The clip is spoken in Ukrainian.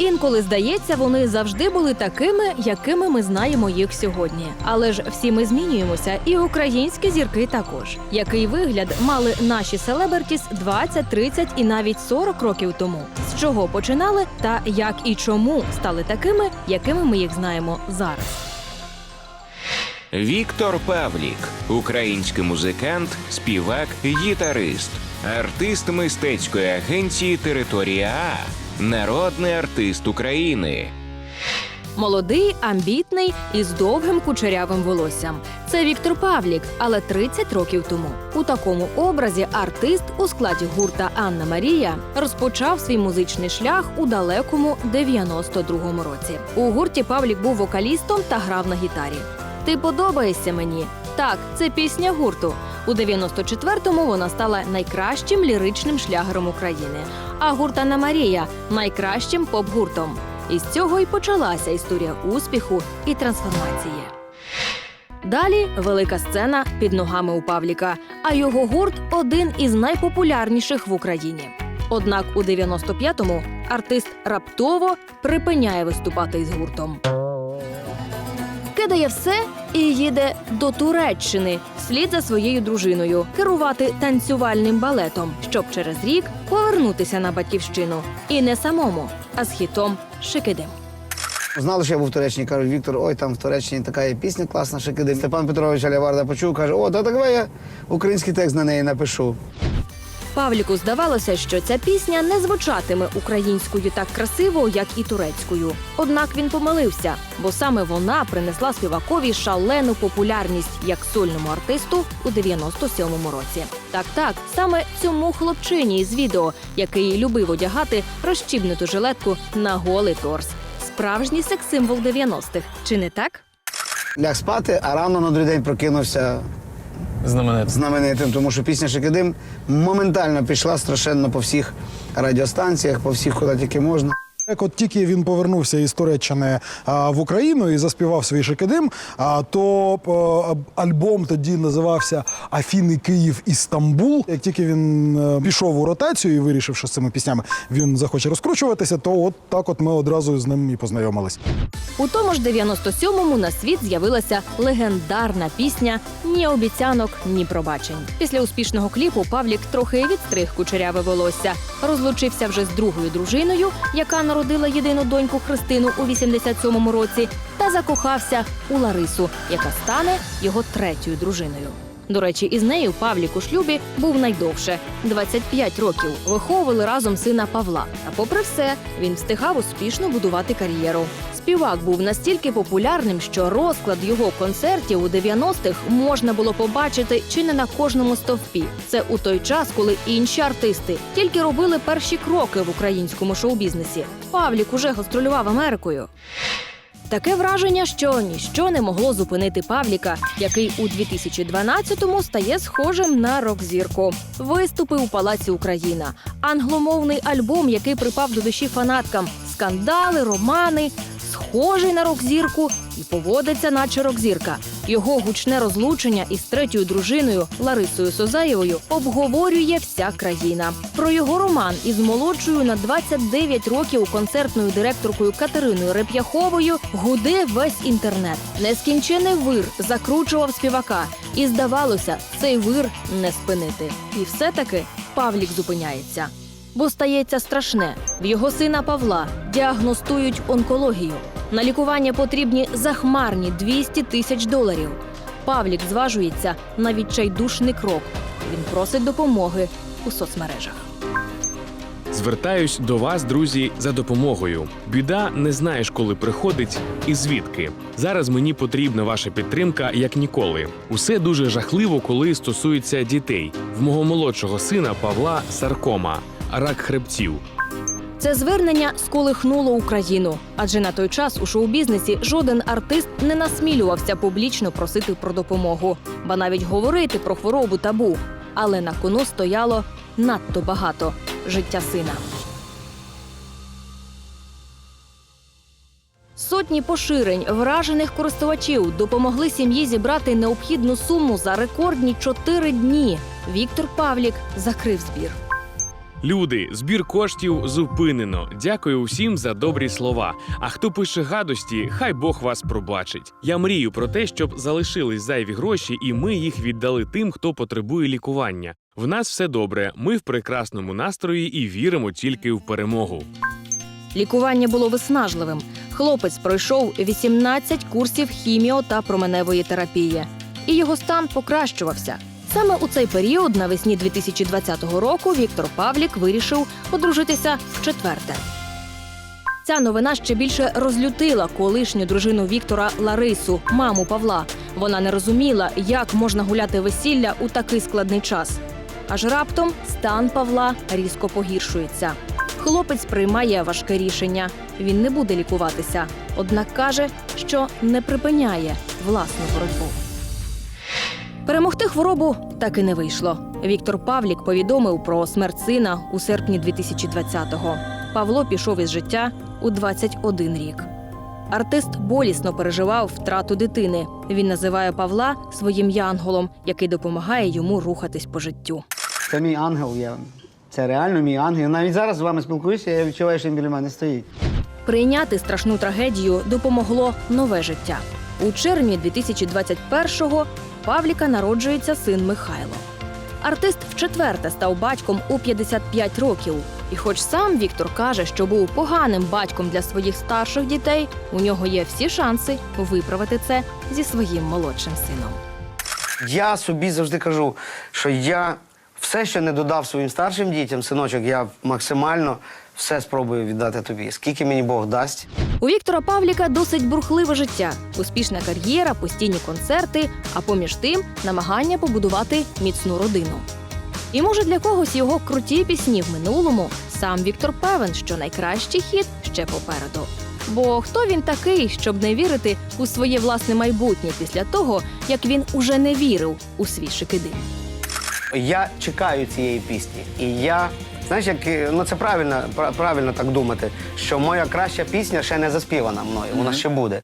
Інколи здається, вони завжди були такими, якими ми знаємо їх сьогодні. Але ж всі ми змінюємося, і українські зірки також. Який вигляд мали наші селебертіс 20, 30 і навіть 40 років тому? З чого починали, та як і чому стали такими, якими ми їх знаємо зараз? Віктор Павлік, український музикант, співак, гітарист, артист мистецької агенції Територія А, народний артист України. Молодий, амбітний і з довгим кучерявим волоссям. Це Віктор Павлік, але 30 років тому. У такому образі артист у складі гурта Анна Марія розпочав свій музичний шлях у далекому 92-му році. У гурті Павлік був вокалістом та грав на гітарі. Ти подобаєшся мені. Так, це пісня гурту. У 94-му вона стала найкращим ліричним шлягером України. А гурт Анна Марія найкращим поп-гуртом. І з цього й почалася історія успіху і трансформації. Далі велика сцена під ногами у Павліка, а його гурт один із найпопулярніших в Україні. Однак у 95-му артист раптово припиняє виступати із гуртом. Кидає все і їде до Туреччини вслід за своєю дружиною керувати танцювальним балетом, щоб через рік повернутися на батьківщину. І не самому, а з хітом Шикидим. Знали, що я був в Туреччині, кажуть, Віктор, ой, там в Туреччині така є пісня класна, шикидим. Степан Петрович Аляварда почув, каже, о, та давай я український текст на неї напишу. Павліку здавалося, що ця пісня не звучатиме українською так красиво, як і турецькою. Однак він помилився, бо саме вона принесла співакові шалену популярність як сольному артисту у 97-му році. Так, так, саме цьому хлопчині із відео, який любив одягати розчібнуту жилетку на голий торс. Справжній секс-символ 90-х. Чи не так? Ляг спати, а рано на другий день прокинувся Знаменит. знаменитим, тому що пісня Шикидим моментально пішла страшенно по всіх радіостанціях, по всіх, куди тільки можна. Як от тільки він повернувся із Туреччини а, в Україну і заспівав свій шикидим, а, то а, альбом тоді називався Афіни Київ Істамбул. Як тільки він е, пішов у ротацію і вирішив, що з цими піснями він захоче розкручуватися, то от так от ми одразу з ним і познайомились. У тому ж 97-му на світ з'явилася легендарна пісня Ні обіцянок, ні пробачень. Після успішного кліпу Павлік трохи відстриг кучеряве волосся, розлучився вже з другою дружиною, яка народила єдину доньку Христину у 87-му році, та закохався у Ларису, яка стане його третьою дружиною. До речі, із нею Павлік у шлюбі був найдовше 25 років. Виховували разом сина Павла. Та попри все, він встигав успішно будувати кар'єру. Співак був настільки популярним, що розклад його концертів у 90-х можна було побачити чи не на кожному стовпі. Це у той час, коли інші артисти тільки робили перші кроки в українському шоу-бізнесі. Павлік уже гастролював Америкою. Таке враження, що ніщо не могло зупинити Павліка, який у 2012-му стає схожим на рок-зірку. Виступи у Палаці Україна, англомовний альбом, який припав до душі фанаткам, скандали, романи, схожий на рок-зірку і поводиться, наче рок-зірка. Його гучне розлучення із третьою дружиною Ларисою Созаєвою обговорює вся країна. Про його роман із молодшою на 29 років концертною директоркою Катериною Реп'яховою гуде весь інтернет. Нескінчений вир закручував співака, і здавалося, цей вир не спинити. І все-таки Павлік зупиняється. Бо стається страшне. В його сина Павла діагностують онкологію. На лікування потрібні захмарні 200 тисяч доларів. Павлік зважується на відчайдушний крок. Він просить допомоги у соцмережах. Звертаюсь до вас, друзі, за допомогою. Біда не знаєш, коли приходить і звідки. Зараз мені потрібна ваша підтримка як ніколи. Усе дуже жахливо, коли стосується дітей. В мого молодшого сина Павла саркома, рак хребців. Це звернення сколихнуло Україну, адже на той час у шоу-бізнесі жоден артист не насмілювався публічно просити про допомогу, ба навіть говорити про хворобу табу. Але на кону стояло надто багато життя сина. Сотні поширень вражених користувачів допомогли сім'ї зібрати необхідну суму за рекордні чотири дні. Віктор Павлік закрив збір. Люди, збір коштів зупинено. Дякую усім за добрі слова. А хто пише гадості, хай Бог вас пробачить. Я мрію про те, щоб залишились зайві гроші, і ми їх віддали тим, хто потребує лікування. В нас все добре. Ми в прекрасному настрої і віримо тільки в перемогу. Лікування було виснажливим. Хлопець пройшов 18 курсів хіміо та променевої терапії, і його стан покращувався. Саме у цей період, навесні 2020 року, Віктор Павлік вирішив одружитися вчетверте. Ця новина ще більше розлютила колишню дружину Віктора Ларису, маму Павла. Вона не розуміла, як можна гуляти весілля у такий складний час. Аж раптом стан Павла різко погіршується. Хлопець приймає важке рішення. Він не буде лікуватися, однак каже, що не припиняє власну боротьбу. Перемогти хворобу так і не вийшло. Віктор Павлік повідомив про смерть сина у серпні 2020-го. Павло пішов із життя у 21 рік. Артист болісно переживав втрату дитини. Він називає Павла своїм янголом, який допомагає йому рухатись по життю. Це мій ангел. Я... Це реально мій ангел. Навіть зараз з вами спілкуюся, я відчуваю, що він біля мене стоїть. Прийняти страшну трагедію допомогло нове життя. У червні 2021-го Павліка народжується син Михайло. Артист вчетверте став батьком у 55 років. І хоч сам Віктор каже, що був поганим батьком для своїх старших дітей, у нього є всі шанси виправити це зі своїм молодшим сином. Я собі завжди кажу, що я все, що не додав своїм старшим дітям, синочок, я максимально все спробую віддати тобі. Скільки мені Бог дасть. У Віктора Павліка досить бурхливе життя, успішна кар'єра, постійні концерти, а поміж тим намагання побудувати міцну родину. І може для когось його круті пісні в минулому сам Віктор певен, що найкращий хід ще попереду. Бо хто він такий, щоб не вірити у своє власне майбутнє після того, як він уже не вірив у свій шикидим? Я чекаю цієї пісні. І я, знаєш, як ну це правильно, правильно так думати, що моя краща пісня ще не заспівана мною, вона ще буде.